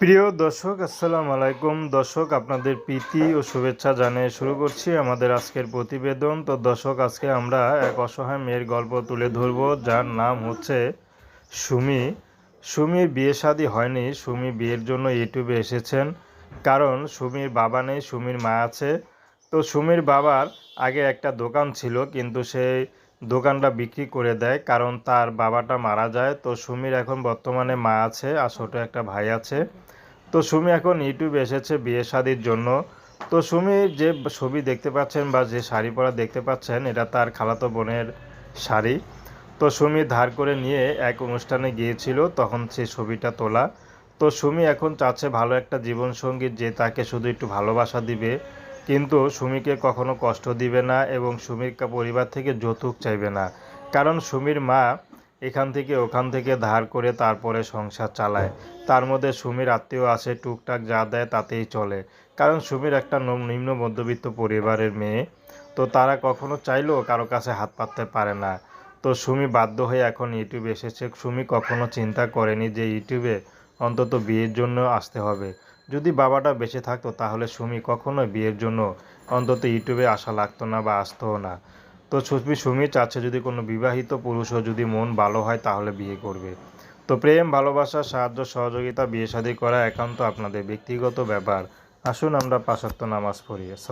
প্রিয় দর্শক, আসসালামু আলাইকুম। দর্শক, আপনাদের প্রীতি ও শুভেচ্ছা জানিয়ে শুরু করছি আমাদের আজকের প্রতিবেদন। তো দর্শক, আজকে আমরা এক অসহায় মেয়ের গল্প তুলে ধরব, যার নাম হচ্ছে সুমি। সুমির বিয়ে শাদী হয়নি, সুমি বিয়ের জন্য ইউটিউবে এসেছেন। কারণ সুমির বাবা নেই, সুমির মা আছে। তো সুমির বাবার আগে একটা দোকান ছিল, কিন্তু সেই দোকানটা বিক্রি করে দেয়, কারণ তার বাবাটা মারা যায়। তো সুমির এখন বর্তমানে মা আছে আর ছোটো একটা ভাই আছে। তো সুমি এখন ইউটিউবে এসেছে বিয়ে শাদির জন্য। তো সুমি যে ছবি দেখতে পাচ্ছেন বা যে শাড়ি পরা দেখতে পাচ্ছেন, এটা তার খালাতো বোনের শাড়ি। তো সুমি ধার করে নিয়ে এক অনুষ্ঠানে গিয়েছিল, তখন সে ছবিটা তোলা। তো সুমি এখন চাচ্ছে ভালো একটা জীবনসঙ্গী যে তাকে শুধু একটু ভালোবাসা দিবে। কিন্তু সুমিকে কখনো কষ্ট দিবে না এবং সুমির পরিবার থেকে যৌতুক চাইবে না। কারণ সুমির মা এখান থেকে ওখান থেকে ধার করে তারপরে সংসার চালায়। তার মধ্যে সুমির আত্মীয় আসে টুকটাক যা দেয় তাতেই চলে। কারণ সুমির একটা নম- নিম্ন মধ্যবিত্ত পরিবারের মেয়ে, তো তারা কখনো চাইলেও কারও কাছে হাত পাততে পারে না। তো সুমি বাধ্য হয়ে এখন ইউটিউবে এসেছে। সুমি কখনো চিন্তা করেনি যে ইউটিউবে অন্তত বিয়ের জন্য আসতে হবে। যদি বাবাটা বেঁচে থাকতো, তাহলে সুমি কখনোই বিয়ের জন্য অন্তত ইউটিউবে আসা লাগতো না বা আসতোও না। তো সুমি সুমি চাচ্ছে যদি কোনো বিবাহিত পুরুষও যদি মন ভালো হয়, তাহলে বিয়ে করবে। তো প্রেম, ভালোবাসা, সাহায্য, সহযোগিতা, বিয়ে শাদী করা একান্ত আপনাদের ব্যক্তিগত ব্যাপার। আসুন আমরা পাশাত্য নামাজ পড়ি।